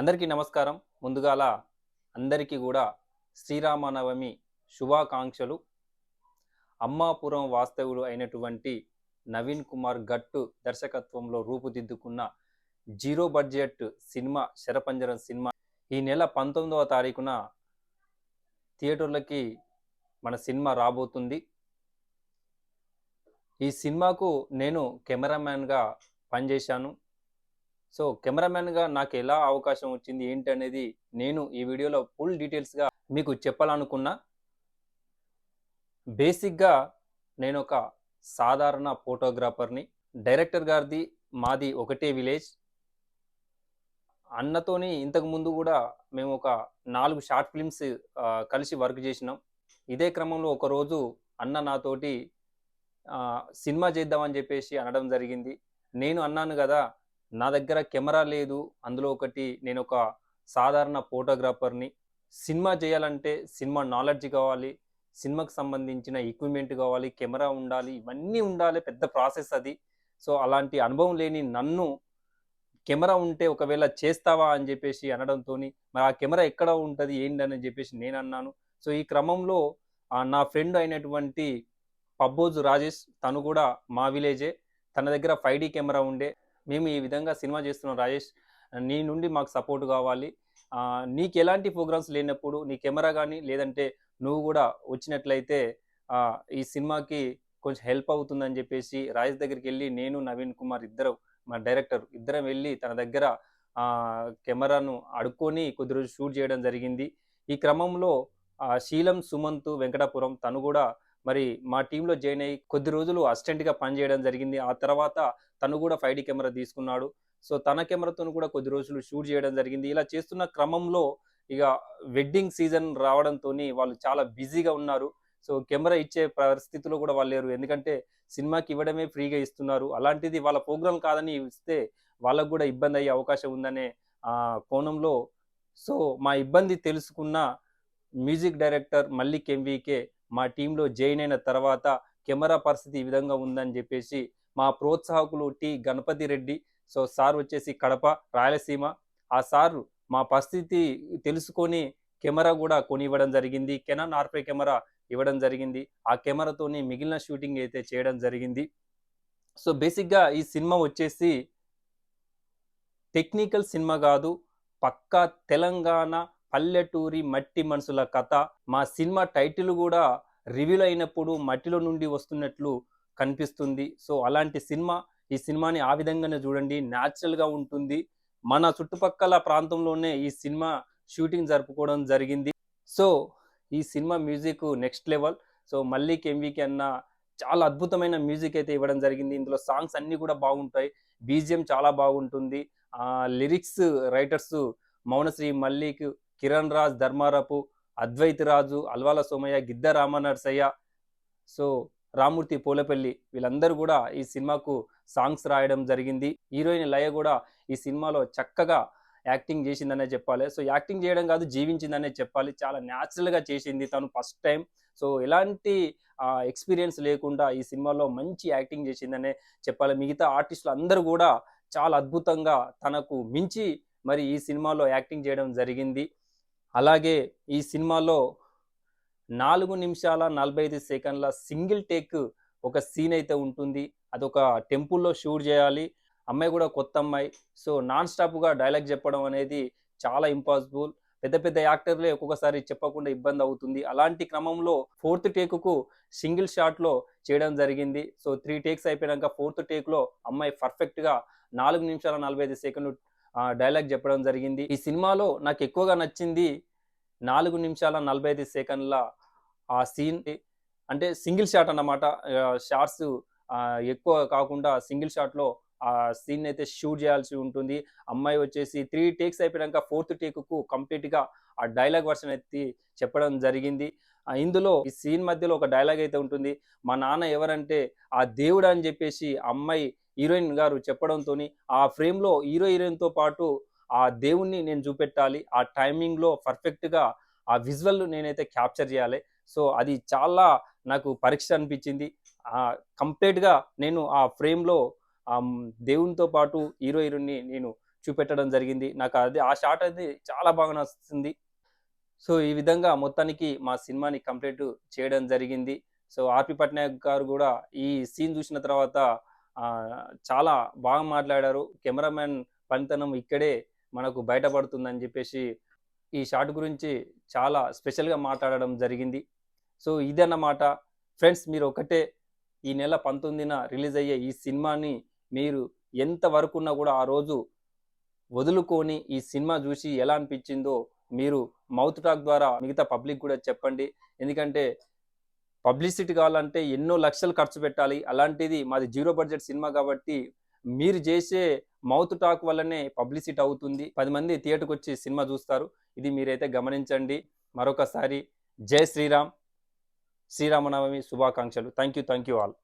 అందరికీ నమస్కారం. ముందుగాల అందరికీ కూడా శ్రీరామనవమి శుభాకాంక్షలు. అమ్మాపురం వాస్తవుడు అయినటువంటి నవీన్ కుమార్ గట్టు దర్శకత్వంలో రూపుదిద్దుకున్న zero budget cinema Sharapanjaram cinema ఈ నెల పంతొమ్మిదవ తారీఖున థియేటర్లకి మన సినిమా రాబోతుంది. ఈ సినిమాకు నేను కెమెరామ్యాన్గా పనిచేశాను. సో కెమెరామ్యాన్గా నాకు ఎలా అవకాశం వచ్చింది ఏంటి అనేది నేను ఈ వీడియోలో ఫుల్ డీటెయిల్స్గా మీకు చెప్పాలనుకున్నా. బేసిక్గా నేను ఒక సాధారణ ఫోటోగ్రాఫర్ని డైరెక్టర్ గారిది మాది ఒకటే విలేజ్. అన్నతోని ఇంతకు ముందు కూడా మేము ఒక నాలుగు షార్ట్ ఫిల్మ్స్ కలిసి వర్క్ చేసినాం. ఇదే క్రమంలో ఒకరోజు అన్న నాతోటి సినిమా చేద్దామని చెప్పేసి అనడం జరిగింది. నేను అన్నాను కదా నా దగ్గర కెమెరా లేదు. అందులో ఒకటి నేను ఒక సాధారణ ఫోటోగ్రాఫర్ని. సినిమా చేయాలంటే సినిమా నాలెడ్జ్ కావాలి. సినిమాకి సంబంధించిన ఎక్విప్మెంట్ కావాలి. కెమెరా ఉండాలి. ఇవన్నీ ఉండాలి. పెద్ద ప్రాసెస్ అది. సో అలాంటి అనుభవం లేని నన్ను కెమెరా ఉంటే ఒకవేళ చేస్తావా అని చెప్పేసి అనడంతో మరి ఆ కెమెరా ఎక్కడ ఉంటుంది? ఏంటని చెప్పేసి నేను అన్నాను. సో ఈ క్రమంలో నా ఫ్రెండ్ అయినటువంటి పబ్బోజు రాజేష్ తను కూడా మా విలేజే. తన దగ్గర ఫైవ్ డి కెమెరా ఉండే. మేము ఈ విధంగా సినిమా చేస్తున్నాం రాజేష్. నీ నుండి మాకు సపోర్ట్ కావాలి. నీకు ఎలాంటి ప్రోగ్రామ్స్ లేనప్పుడు నీ కెమెరా కానీ లేదంటే నువ్వు కూడా వచ్చినట్లయితే ఈ సినిమాకి కొంచెం హెల్ప్ అవుతుందని చెప్పేసి రాజేష్ దగ్గరికి వెళ్ళి నేను నవీన్ కుమార్ ఇద్దరు మా డైరెక్టర్ ఇద్దరం వెళ్ళి తన దగ్గర కెమెరాను అడుక్కొని కొద్ది రోజు షూట్ చేయడం జరిగింది. ఈ క్రమంలో శీలం సుమంత్ వెంకటాపురం తను కూడా మరి మా టీంలో జాయిన్ అయ్యి కొద్ది రోజులు అసిస్టెంట్గా పనిచేయడం జరిగింది. ఆ తర్వాత తను కూడా ఫైవ్ డి కెమెరా తీసుకున్నాడు. సో తన కెమెరాతో కూడా కొద్ది రోజులు షూట్ చేయడం జరిగింది. ఇలా చేస్తున్న క్రమంలో ఇక వెడ్డింగ్ సీజన్ రావడంతో వాళ్ళు చాలా బిజీగా ఉన్నారు. సో కెమెరా ఇచ్చే పరిస్థితిలో కూడా వాళ్ళు లేరు. ఎందుకంటే సినిమాకి ఇవ్వడమే ఫ్రీగా ఇస్తున్నారు. అలాంటిది వాళ్ళ ప్రోగ్రామ్ కాదని ఇస్తే వాళ్ళకు కూడా ఇబ్బంది అయ్యే అవకాశం ఉందనే ఆ, కోణంలో సో మా ఇబ్బంది తెలుసుకున్న మ్యూజిక్ డైరెక్టర్ మల్లిక్ ఎంవికే మా టీంలో జాయిన్ అయిన తర్వాత కెమెరా పరిస్థితి ఈ విధంగా ఉందని చెప్పేసి మా ప్రోత్సాహకులు T Ganapathi Reddy so sir వచ్చేసి కడప రాయలసీమ. ఆ సార్ మా పరిస్థితి తెలుసుకొని కెమెరా కూడా కొని ఇవ్వడం జరిగింది. కెనాన్ ఆర్పే కెమెరా ఇవ్వడం జరిగింది. ఆ కెమెరాతోని మిగిలిన షూటింగ్ అయితే చేయడం జరిగింది. సో బేసిక్గా ఈ సినిమా వచ్చేసి టెక్నికల్ సినిమా కాదు పక్కా తెలంగాణ పల్లెటూరి మట్టి మనసుల కథ. మా సినిమా టైటిల్ కూడా రివీల్ అయినప్పుడు మట్టిలో నుండి వస్తున్నట్లు కనిపిస్తుంది. సో అలాంటి సినిమా ఈ సినిమాని ఆ విధంగానే చూడండి. న్యాచురల్గా ఉంటుంది. మన చుట్టుపక్కల ప్రాంతంలోనే ఈ సినిమా షూటింగ్ జరుపుకోవడం జరిగింది. సో ఈ cinema music next level. So మళ్ళీ ఎంవికి అన్న చాలా అద్భుతమైన మ్యూజిక్ అయితే ఇవ్వడం జరిగింది. ఇందులో సాంగ్స్ అన్నీ కూడా బాగుంటాయి. బీజిఎం చాలా బాగుంటుంది. Lyrics writers Mounasri Mallik Kiran Raj Dharmarapu Advaith Raju Alwala Somaiah Gidda Ramanarsaiah so Ramurthy Polapalli వీళ్ళందరూ కూడా ఈ సినిమాకు సాంగ్స్ రాయడం జరిగింది. హీరోయిన్ లయ కూడా ఈ సినిమాలో చక్కగా యాక్టింగ్ చేసిందనే చెప్పాలి. సో యాక్టింగ్ చేయడం కాదు జీవించిందనే చెప్పాలి. చాలా న్యాచురల్గా చేసింది తను ఫస్ట్ టైం. సో ఎలాంటి ఎక్స్పీరియన్స్ లేకుండా ఈ సినిమాలో మంచి యాక్టింగ్ చేసిందనే చెప్పాలి. మిగతా ఆర్టిస్టులు అందరూ కూడా చాలా అద్భుతంగా తనకు మించి మరి ఈ సినిమాలో యాక్టింగ్ చేయడం జరిగింది. అలాగే ఈ సినిమాలో నాలుగు నిమిషాల నలభై ఐదు సెకండ్ల సింగిల్ టేక్ ఒక సీన్ అయితే ఉంటుంది. అదొక టెంపుల్లో షూట్ చేయాలి. అమ్మాయి కూడా కొత్త అమ్మాయి. సో నాన్ స్టాప్గా డైలాగ్ చెప్పడం అనేది చాలా ఇంపాసిబుల్ పెద్ద పెద్ద యాక్టర్లే ఒక్కొక్కసారి చెప్పకుండా ఇబ్బంది అవుతుంది. అలాంటి క్రమంలో ఫోర్త్ టేకుకు సింగిల్ షాట్లో చేయడం జరిగింది. సో త్రీ టేక్స్ అయిపోయాక ఫోర్త్ టేక్లో అమ్మాయి పర్ఫెక్ట్గా నాలుగు నిమిషాల నలభై ఐదు సెకండ్లు డైలాగ్ చెప్పడం జరిగింది. ఈ సినిమాలో నాకు ఎక్కువగా నచ్చింది నాలుగు నిమిషాల నలభై ఐదు సెకండ్ల ఆ సీన్. అంటే సింగిల్ షాట్ అన్నమాట. షార్ట్స్ ఎక్కువ కాకుండా సింగిల్ షాట్లో ఆ సీన్ అయితే షూట్ చేయాల్సి ఉంటుంది. అమ్మాయి వచ్చేసి త్రీ టేక్స్ అయిపోయాక ఫోర్త్ టేక్కు కంప్లీట్గా ఆ డైలాగ్ వర్షన్ అయితే చెప్పడం జరిగింది. ఇందులో ఈ సీన్ మధ్యలో ఒక డైలాగ్ అయితే ఉంటుంది. మా నాన్న ఎవరంటే ఆ దేవుడు అని చెప్పేసి అమ్మాయి హీరోయిన్ గారు చెప్పడంతో ఆ ఫ్రేమ్లో హీరో హీరోయిన్తో పాటు ఆ దేవుణ్ణి నేను చూపెట్టాలి ఆ టైమింగ్లో పర్ఫెక్ట్గా ఆ విజువల్ నేనైతే క్యాప్చర్ చేయాలి. సో అది చాలా నాకు పరీక్ష అనిపించింది. కంప్లీట్గా నేను ఆ ఫ్రేమ్లో దేవునితో పాటు హీరో హీరోయిన్ని నేను చూపెట్టడం జరిగింది. నాకు అది ఆ షాట్ అది చాలా బాగా నచ్చుతుంది సో ఈ విధంగా మొత్తానికి మా సినిమాని కంప్లీట్ చేయడం జరిగింది. సో ఆర్పి పట్నాయక్ గారు కూడా ఈ సీన్ చూసిన తర్వాత చాలా బాగా మాట్లాడారు. కెమెరామెన్ పనితనం ఇక్కడే మనకు బయటపడుతుందని చెప్పేసి ఈ షాట్ గురించి చాలా స్పెషల్గా మాట్లాడడం జరిగింది. సో ఇదన్నమాట. ఫ్రెండ్స్ మీరు ఒకటే ఈ నెల పంతొమ్మిదిన రిలీజ్ అయ్యే ఈ సినిమాని మీరు ఎంత ఉన్నా కూడా ఆ రోజు వదులుకొని ఈ సినిమా చూసి ఎలా అనిపించిందో మీరు మౌత్ టాక్ ద్వారా మిగతా పబ్లిక్ కూడా చెప్పండి. ఎందుకంటే పబ్లిసిటీ కావాలంటే ఎన్నో లక్షలు ఖర్చు పెట్టాలి. అలాంటిది మాది జీరో బడ్జెట్ సినిమా కాబట్టి మీరు చేసే మౌత్ టాక్ వల్లనే పబ్లిసిటీ అవుతుంది. పది మంది థియేటర్కి వచ్చి సినిమా చూస్తారు. ఇది మీరైతే గమనించండి. మరొకసారి జై శ్రీరామ్. శ్రీరామనవమి శుభాకాంక్షలు. Thank you thank you all.